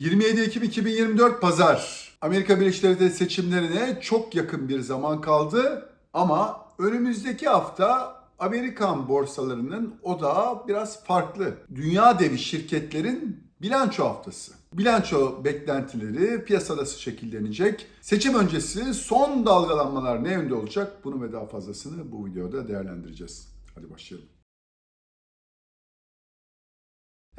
27 Ekim 2024 Pazar. Amerika Birleşik Devletleri seçimlerine çok yakın bir zaman kaldı ama önümüzdeki hafta Amerikan borsalarının odağı biraz farklı. Dünya devi şirketlerin bilanço haftası. Bilanço beklentileri piyasada şekillenecek. Seçim öncesi son dalgalanmalar ne yönde olacak? Bunu ve daha fazlasını bu videoda değerlendireceğiz. Hadi başlayalım.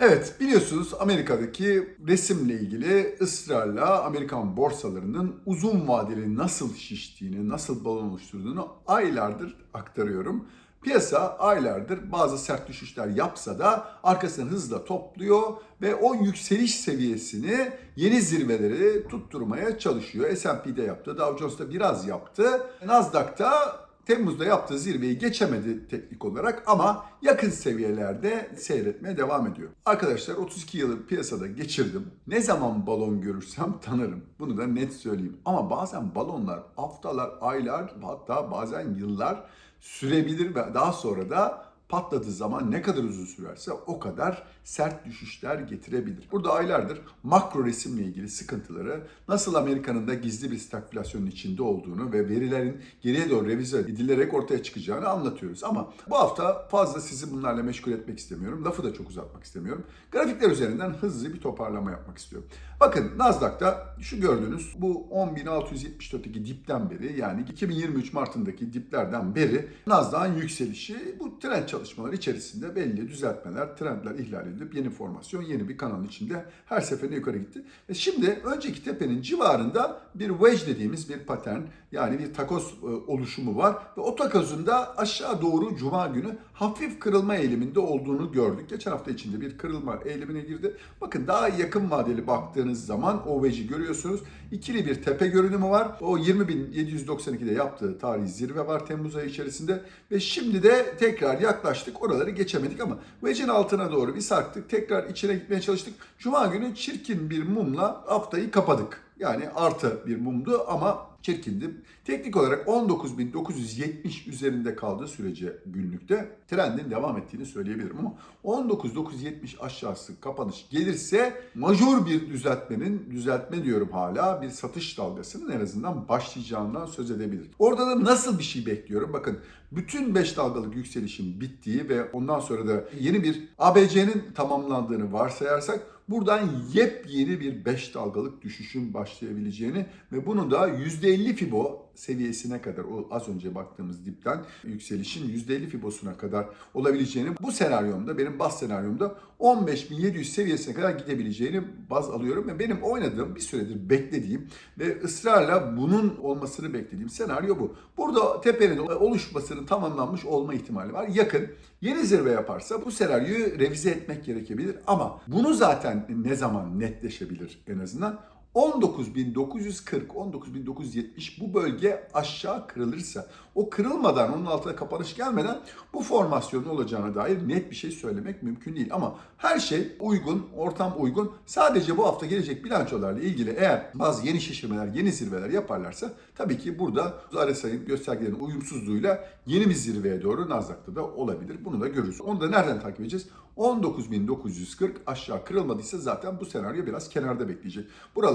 Evet biliyorsunuz Amerika'daki resimle ilgili ısrarla Amerikan borsalarının uzun vadeli nasıl şiştiğini, nasıl balon oluşturduğunu aylardır aktarıyorum. Piyasa aylardır bazı sert düşüşler yapsa da arkasını hızla topluyor ve o yükseliş seviyesini yeni zirveleri tutturmaya çalışıyor. S&P'de yaptı, Dow Jones'ta biraz yaptı. Nasdaq'ta Temmuz'da yaptığı zirveyi geçemedi teknik olarak ama yakın seviyelerde seyretmeye devam ediyor. Arkadaşlar 32 yılı piyasada geçirdim. Ne zaman balon görürsem tanırım. Bunu da net söyleyeyim. Ama bazen balonlar haftalar, aylar hatta bazen yıllar sürebilir ve daha sonra da patladığı zaman ne kadar uzun sürerse o kadar sert düşüşler getirebilir. Burada aylardır makro resimle ilgili sıkıntıları, nasıl Amerika'nın da gizli bir stagflasyonun içinde olduğunu ve verilerin geriye doğru revize edilerek ortaya çıkacağını anlatıyoruz. Ama bu hafta fazla sizi bunlarla meşgul etmek istemiyorum. Lafı da çok uzatmak istemiyorum. Grafikler üzerinden hızlı bir toparlama yapmak istiyorum. Bakın Nasdaq'ta şu gördüğünüz bu 10.674'teki dipten beri yani 2023 Mart'ındaki diplerden beri Nasdaq'ın yükselişi bu trend çalışmaları içerisinde belli düzeltmeler, trendler ihlal edilip yeni formasyon, yeni bir kanalın içinde her seferinde yukarı gitti. Ve şimdi önceki tepenin civarında bir wedge dediğimiz bir patern yani bir takoz e, oluşumu var ve o takozun da aşağı doğru cuma günü hafif kırılma eğiliminde olduğunu gördük. Geçen hafta içinde bir kırılma eğilimine girdi. Bakın daha yakın vadeli baktığınız zaman o wedge'i görüyorsunuz. İkili bir tepe görünümü var. O 20.792'de yaptığı tarihi zirve var Temmuz ayı içerisinde ve şimdi de tekrar yaklaştık. Oraları geçemedik ama wedge'in altına doğru bir sarktık. Tekrar içine gitmeye çalıştık. Cuma günü çirkin bir mumla haftayı kapadık. Yani artı bir mumdu ama çirkindi. Teknik olarak 19.970 üzerinde kaldığı sürece günlükte trendin devam ettiğini söyleyebilirim ama 19.970 aşağısı kapanış gelirse majör bir düzeltmenin, düzeltme diyorum hala, bir satış dalgasının en azından başlayacağından söz edebilir. Orada da nasıl bir şey bekliyorum? Bakın bütün 5 dalgalık yükselişin bittiği ve ondan sonra da yeni bir ABC'nin tamamlandığını varsayarsak buradan yepyeni bir 5 dalgalık düşüşün başlayabileceğini ve bunu da %50 Fibo seviyesine kadar o az önce baktığımız dipten yükselişin %50 Fibo'suna kadar olabileceğini bu senaryomda benim baz senaryomda 15.700 seviyesine kadar gidebileceğini baz alıyorum ve benim oynadığım bir süredir beklediğim ve ısrarla bunun olmasını beklediğim senaryo bu. Burada tepenin oluşmasının tamamlanmış olma ihtimali var. Yakın yeni zirve yaparsa bu senaryoyu revize etmek gerekebilir ama bunu zaten ne zaman netleşebilir en azından 19.940, 19.970 bu bölge aşağı kırılırsa, o kırılmadan, onun altına kapanış gelmeden bu formasyonun olacağına dair net bir şey söylemek mümkün değil. Ama her şey uygun, ortam uygun. Sadece bu hafta gelecek bilançolarla ilgili eğer bazı yeni şişirmeler, yeni zirveler yaparlarsa tabii ki burada RSI'nin göstergelerin uyumsuzluğuyla yeni bir zirveye doğru Nasdaq'ta da olabilir. Bunu da görürüz. Onu da nereden takip edeceğiz? 19.940 aşağı kırılmadıysa zaten bu senaryo biraz kenarda bekleyecek.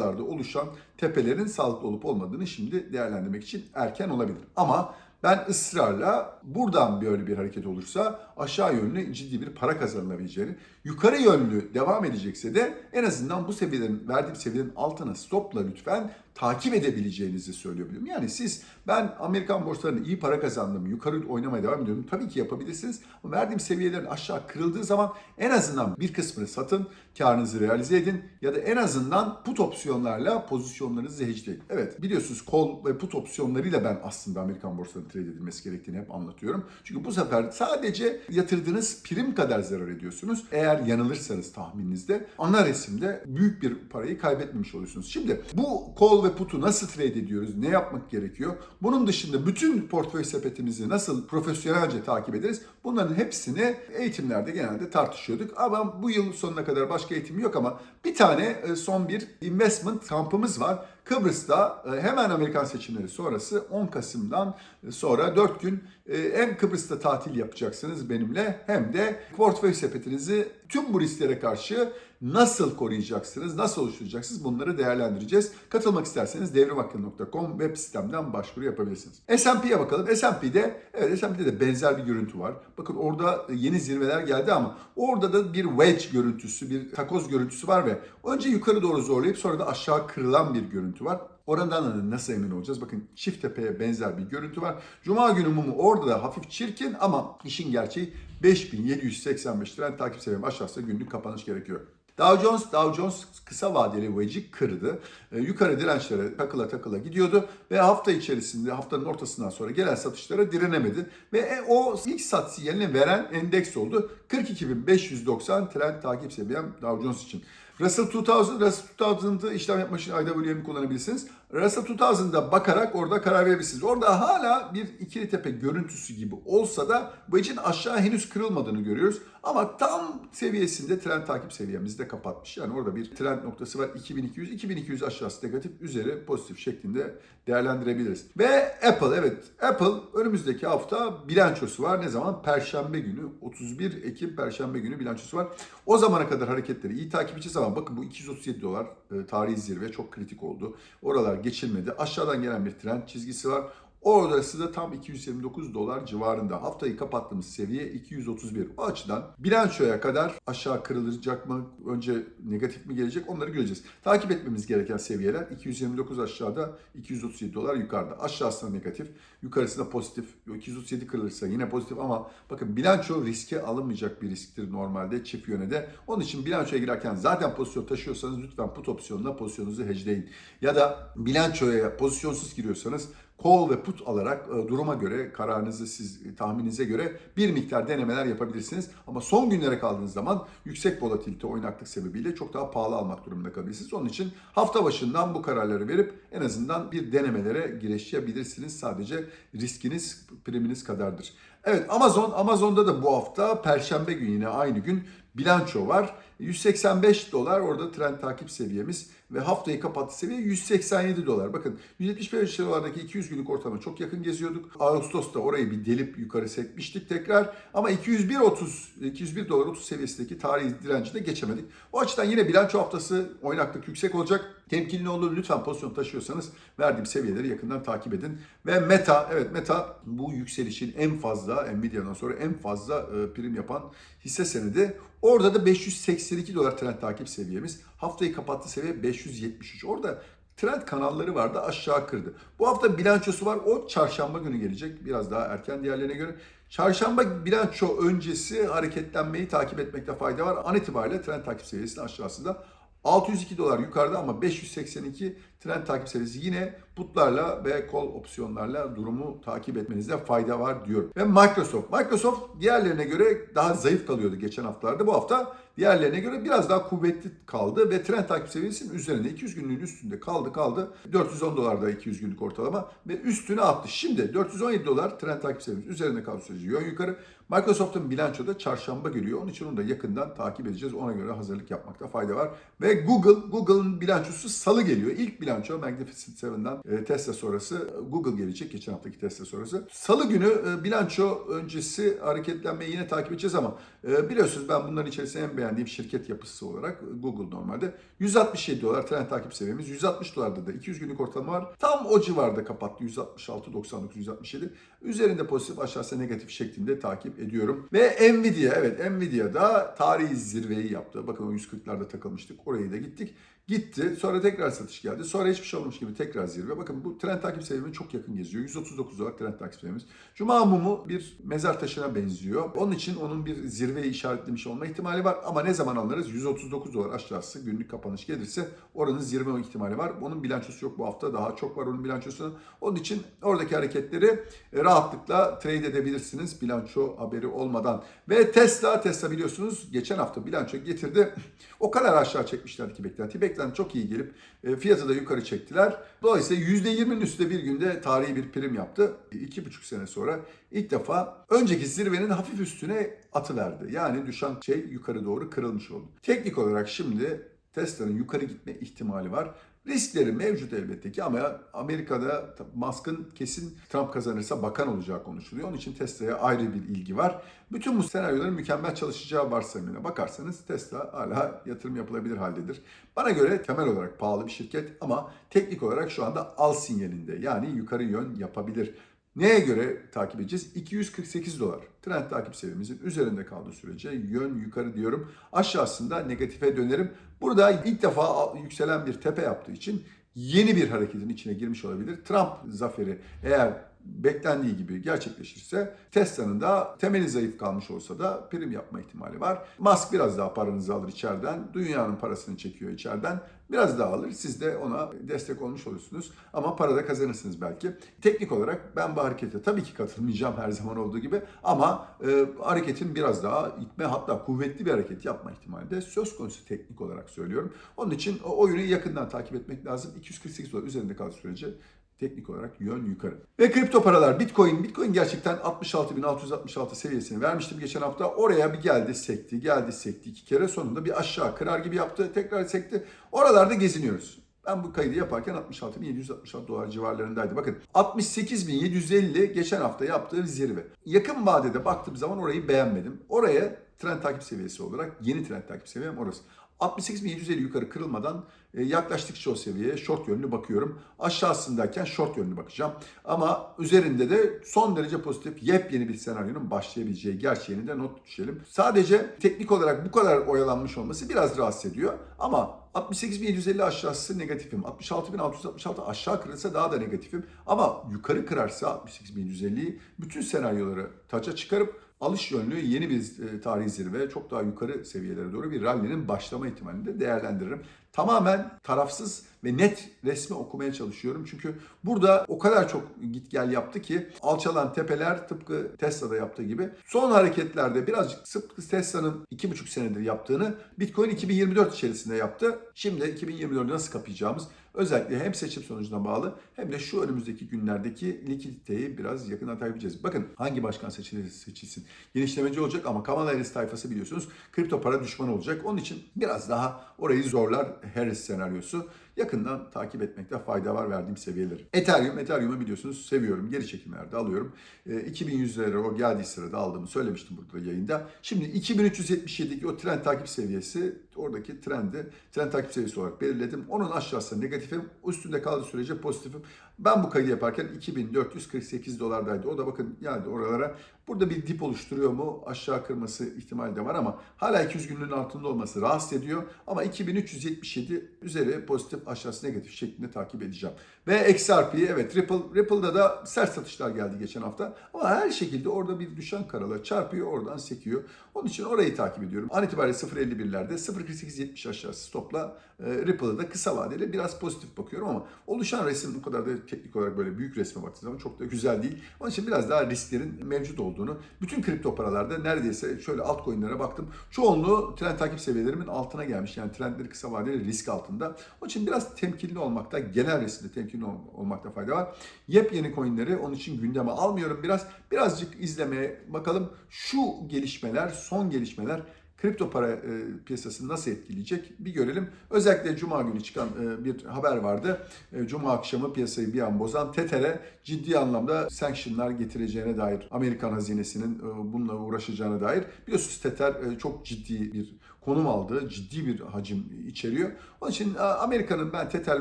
Buralarda oluşan tepelerin sağlıklı olup olmadığını şimdi değerlendirmek için erken olabilir. Ama ben ısrarla buradan böyle bir hareket olursa aşağı yönlü ciddi bir para kazanılabileceğini, yukarı yönlü devam edecekse de en azından bu seviyelerin, verdiğim seviyelerin altına stopla lütfen takip edebileceğinizi söyleyebilirim. Yani siz ben Amerikan borsalarında iyi para kazandım, yukarı oynamaya devam ediyorum. Tabii ki yapabilirsiniz. Ama verdiğim seviyelerin aşağı kırıldığı zaman en azından bir kısmını satın, karınızı realize edin ya da en azından put opsiyonlarla pozisyonlarınızı hedgeleyin. Evet biliyorsunuz kol ve put opsiyonlarıyla ben aslında Amerikan borsalarının trade edilmesi gerektiğini hep anlatıyorum. Çünkü bu sefer sadece yatırdığınız prim kadar zarar ediyorsunuz. Eğer yanılırsanız tahmininizde ana resimde büyük bir parayı kaybetmemiş oluyorsunuz. Şimdi bu kol ve putu nasıl trade ediyoruz? Ne yapmak gerekiyor? Bunun dışında bütün portföy sepetimizi nasıl profesyonelce takip ederiz? Bunların hepsini eğitimlerde genelde tartışıyorduk. Ama bu yıl sonuna kadar başka eğitim yok ama bir tane e, son bir investment kampımız var. Kıbrıs'ta e, hemen Amerikan seçimleri sonrası 10 Kasım'dan sonra 4 gün e, hem Kıbrıs'ta tatil yapacaksınız benimle hem de portföy sepetinizi Tüm bu risklere karşı nasıl koruyacaksınız, nasıl oluşturacaksınız bunları değerlendireceğiz. Katılmak isterseniz devrimhakkı.com web sitemden başvuru yapabilirsiniz. S&P'ye bakalım. S&P'de evet S&P'de de benzer bir görüntü var. Bakın orada yeni zirveler geldi ama orada da bir wedge görüntüsü, bir takoz görüntüsü var ve önce yukarı doğru zorlayıp sonra da aşağı kırılan bir görüntü var. Oradan da nasıl emin olacağız? Bakın çift tepeye benzer bir görüntü var. Cuma günü mumu orada da hafif çirkin ama işin gerçeği 5785 trend takip seviyem aşağısında günlük kapanış gerekiyor. Dow Jones, Dow Jones kısa vadeli wedge'i kırdı. Ee, yukarı dirençlere takıla takıla gidiyordu ve hafta içerisinde haftanın ortasından sonra gelen satışlara direnemedi. Ve e, o ilk sat sinyalini veren endeks oldu. 42.590 trend takip seviyem Dow Jones için. Russell 2000, Russell 2000'ı işlem yapmak için IWM'i kullanabilirsiniz. Russell 2000'da bakarak orada karar verebilirsiniz. Orada hala bir ikili tepe görüntüsü gibi olsa da bu için aşağı henüz kırılmadığını görüyoruz. Ama tam seviyesinde trend takip seviyemizi de kapatmış. Yani orada bir trend noktası var 2200. 2200 aşağısı negatif, üzeri pozitif şeklinde değerlendirebiliriz. Ve Apple evet Apple önümüzdeki hafta bilançosu var. Ne zaman? Perşembe günü 31 Ekim Perşembe günü bilançosu var. O zamana kadar hareketleri iyi takip edeceğiz ama bakın bu 237 dolar e, tarihi zirve çok kritik oldu. Oralar geçilmedi. Aşağıdan gelen bir trend çizgisi var. Orası da tam 229 dolar civarında. Haftayı kapattığımız seviye 231. O açıdan bilançoya kadar aşağı kırılacak mı? Önce negatif mi gelecek? Onları göreceğiz. Takip etmemiz gereken seviyeler 229 aşağıda, 237 dolar yukarıda. Aşağısında negatif, yukarısında pozitif. 237 kırılırsa yine pozitif ama bakın bilanço riske alınmayacak bir risktir normalde çift yöne de. Onun için bilançoya girerken zaten pozisyon taşıyorsanız lütfen put opsiyonuna pozisyonunuzu hedgeleyin. Ya da bilançoya pozisyonsuz giriyorsanız call ve put alarak e, duruma göre kararınızı siz e, tahmininize göre bir miktar denemeler yapabilirsiniz. Ama son günlere kaldığınız zaman yüksek volatilite oynaklık sebebiyle çok daha pahalı almak durumunda kalabilirsiniz. Onun için hafta başından bu kararları verip en azından bir denemelere girişebilirsiniz. Sadece riskiniz priminiz kadardır. Evet Amazon, Amazon'da da bu hafta Perşembe günü yine aynı gün bilanço var. 185 dolar orada trend takip seviyemiz ve haftayı kapattı seviye 187 dolar. Bakın 175 dolardaki 200 günlük ortalama çok yakın geziyorduk. Ağustos'ta orayı bir delip yukarı sekmiştik tekrar. Ama 201.30 201 dolar 30 seviyesindeki tarihi direnci de geçemedik. O açıdan yine bilanço haftası oynaklık yüksek olacak. Temkinli olun lütfen pozisyon taşıyorsanız verdiğim seviyeleri yakından takip edin. Ve Meta, evet Meta bu yükselişin en fazla Nvidia'dan sonra en fazla e, prim yapan hisse senedi. Orada da 582 dolar trend takip seviyemiz. Haftayı kapattı seviye 573. Orada trend kanalları vardı aşağı kırdı. Bu hafta bilançosu var. O çarşamba günü gelecek. Biraz daha erken diğerlerine göre. Çarşamba bilanço öncesi hareketlenmeyi takip etmekte fayda var. An itibariyle trend takip seviyesinin aşağısında. 602 dolar yukarıda ama 582 trend takip seviyesi yine putlarla ve call opsiyonlarla durumu takip etmenizde fayda var diyor. Ve Microsoft. Microsoft diğerlerine göre daha zayıf kalıyordu geçen haftalarda. Bu hafta diğerlerine göre biraz daha kuvvetli kaldı ve trend takip seviyesinin üzerinde 200 günlüğün üstünde kaldı kaldı. 410 dolarda 200 günlük ortalama ve üstüne attı. Şimdi 417 dolar trend takip seviyesi üzerinde kaldı süreci yön yukarı. Microsoft'un bilançoda çarşamba geliyor. Onun için onu da yakından takip edeceğiz. Ona göre hazırlık yapmakta fayda var. Ve Google, Google'ın bilançosu salı geliyor. İlk bilanço Magnificent Seven'dan e, Tesla sonrası Google gelecek. Geçen haftaki Tesla sonrası. Salı günü e, bilanço öncesi hareketlenmeyi yine takip edeceğiz ama e, biliyorsunuz ben bunların içerisinde en beğendiğim şirket yapısı olarak Google normalde. 167 dolar trend takip seviyemiz. 160 dolarda da 200 günlük ortalama var. Tam o civarda kapattı. 166, 99, 167. Üzerinde pozitif aşağısı negatif şeklinde takip ediyorum. Ve Nvidia evet Nvidia da tarihi zirveyi yaptı. Bakın o 140'larda takılmıştık. Oraya da gittik. Gitti. Sonra tekrar satış geldi. Sonra hiçbir şey olmamış gibi tekrar zirve. Bakın bu trend takip seviyeme çok yakın geziyor. 139 dolar trend takip seviyemiz. Cuma mumu bir mezar taşına benziyor. Onun için onun bir zirveyi işaretlemiş olma ihtimali var. Ama ne zaman anlarız? 139 dolar aşağısı günlük kapanış gelirse oranın zirve ihtimali var. Onun bilançosu yok bu hafta. Daha çok var onun bilançosu. Onun için oradaki hareketleri rahatlıkla trade edebilirsiniz bilanço haberi olmadan. Ve Tesla, Tesla biliyorsunuz geçen hafta bilanço getirdi. O kadar aşağı çekmişlerdi ki beklenti. Beklenti çok iyi gelip e, fiyatı da yukarı çektiler. Dolayısıyla %20'nin üstünde bir günde tarihi bir prim yaptı. İki buçuk sene sonra ilk defa önceki zirvenin hafif üstüne atı verdi. Yani düşen şey yukarı doğru kırılmış oldu. Teknik olarak şimdi Tesla'nın yukarı gitme ihtimali var. Riskleri mevcut elbette ki ama Amerika'da Musk'ın kesin Trump kazanırsa bakan olacağı konuşuluyor. Onun için Tesla'ya ayrı bir ilgi var. Bütün bu senaryoların mükemmel çalışacağı varsayımına bakarsanız Tesla hala yatırım yapılabilir haldedir. Bana göre temel olarak pahalı bir şirket ama teknik olarak şu anda al sinyalinde. Yani yukarı yön yapabilir. Neye göre takip edeceğiz? 248 dolar. Trend takip seviyemizin üzerinde kaldığı sürece yön yukarı diyorum. Aşağısında negatife dönerim. Burada ilk defa yükselen bir tepe yaptığı için yeni bir hareketin içine girmiş olabilir. Trump zaferi eğer beklendiği gibi gerçekleşirse Tesla'nın da temeli zayıf kalmış olsa da prim yapma ihtimali var. Musk biraz daha paranızı alır içeriden. Dünyanın parasını çekiyor içeriden. Biraz daha alır. Siz de ona destek olmuş olursunuz. Ama para da kazanırsınız belki. Teknik olarak ben bu harekete tabii ki katılmayacağım her zaman olduğu gibi. Ama e, hareketin biraz daha itme hatta kuvvetli bir hareket yapma ihtimali de söz konusu teknik olarak söylüyorum. Onun için o oyunu yakından takip etmek lazım. 248 dolar üzerinde kaldığı sürece teknik olarak yön yukarı. Ve kripto paralar Bitcoin. Bitcoin gerçekten 66.666 seviyesini vermiştim geçen hafta. Oraya bir geldi sekti, geldi sekti iki kere. Sonunda bir aşağı kırar gibi yaptı, tekrar sekti. Oralarda geziniyoruz. Ben bu kaydı yaparken 66.766 dolar civarlarındaydı. Bakın 68.750 geçen hafta yaptığı zirve. Yakın vadede baktığım zaman orayı beğenmedim. Oraya trend takip seviyesi olarak yeni trend takip seviyem orası. 68.750 yukarı kırılmadan e, yaklaştıkça o seviyeye short yönlü bakıyorum. Aşağısındayken short yönlü bakacağım. Ama üzerinde de son derece pozitif yepyeni bir senaryonun başlayabileceği gerçeğini de not düşelim. Sadece teknik olarak bu kadar oyalanmış olması biraz rahatsız ediyor. Ama 68.750 aşağısı negatifim. 66.666 aşağı kırılsa daha da negatifim. Ama yukarı kırarsa 68.750'yi bütün senaryoları taça çıkarıp alış yönlü yeni bir e, tarihi zirve, çok daha yukarı seviyelere doğru bir rally'nin başlama ihtimalini de değerlendiririm. Tamamen tarafsız ve net resmi okumaya çalışıyorum. Çünkü burada o kadar çok git gel yaptı ki alçalan tepeler tıpkı Tesla'da yaptığı gibi son hareketlerde birazcık sıpkı Tesla'nın 2,5 senedir yaptığını Bitcoin 2024 içerisinde yaptı. Şimdi 2024'ü nasıl kapayacağımız özellikle hem seçim sonucuna bağlı hem de şu önümüzdeki günlerdeki likiditeyi biraz yakından takip. Bakın hangi başkan seçilirse seçilsin genişlemeci olacak ama Kamala Harris tayfası biliyorsunuz kripto para düşmanı olacak. Onun için biraz daha orayı zorlar Harris senaryosu. Yakından takip etmekte fayda var verdiğim seviyeleri. Ethereum, Ethereum'u biliyorsunuz seviyorum. Geri çekimlerde alıyorum. E, 2100 lira o geldiği sırada aldığımı söylemiştim burada yayında. Şimdi 2377'deki o trend takip seviyesi oradaki trendi trend takip seviyesi olarak belirledim. Onun aşağısı negatifim. Üstünde kaldığı sürece pozitifim. Ben bu kaydı yaparken 2448 dolardaydı. O da bakın geldi oralara. Burada bir dip oluşturuyor mu? Aşağı kırması ihtimali de var ama hala 200 günlüğün altında olması rahatsız ediyor. Ama 2377 üzeri pozitif aşağısı negatif şeklinde takip edeceğim. Ve XRP evet Ripple, Ripple'da da sert satışlar geldi geçen hafta. Ama her şekilde orada bir düşen karalar çarpıyor oradan sekiyor. Onun için orayı takip ediyorum. An itibariyle 0.51'lerde 0.4870 aşağısı stopla e, da kısa vadeli biraz pozitif bakıyorum ama oluşan resim bu kadar da teknik olarak böyle büyük resme baktığınız zaman çok da güzel değil. Onun için biraz daha risklerin mevcut olduğunu bütün kripto paralarda neredeyse şöyle altcoin'lere baktım. Çoğunluğu trend takip seviyelerimin altına gelmiş. Yani trendleri kısa vadeli risk altında. Onun için biraz temkinli olmakta, genel resimde temkinli ol- olmakta fayda var. Yepyeni coin'leri onun için gündeme almıyorum biraz. Birazcık izlemeye bakalım. Şu gelişmeler, son gelişmeler kripto para e, piyasasını nasıl etkileyecek bir görelim. Özellikle Cuma günü çıkan e, bir haber vardı. E, Cuma akşamı piyasayı bir an bozan Tether'e ciddi anlamda sanctionlar getireceğine dair Amerikan hazinesinin e, bununla uğraşacağına dair. Biliyorsunuz Tether e, çok ciddi bir konum aldığı ciddi bir hacim içeriyor. Onun için e, Amerika'nın ben Tether'le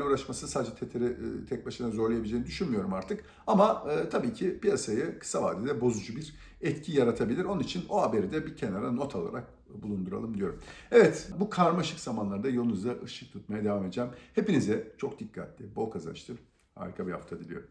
uğraşması sadece Tether'i e, tek başına zorlayabileceğini düşünmüyorum artık. Ama e, tabii ki piyasayı kısa vadede bozucu bir etki yaratabilir. Onun için o haberi de bir kenara not alarak bulunduralım diyorum. Evet bu karmaşık zamanlarda yolunuzda ışık tutmaya devam edeceğim. Hepinize çok dikkatli, bol kazançlı, harika bir hafta diliyorum.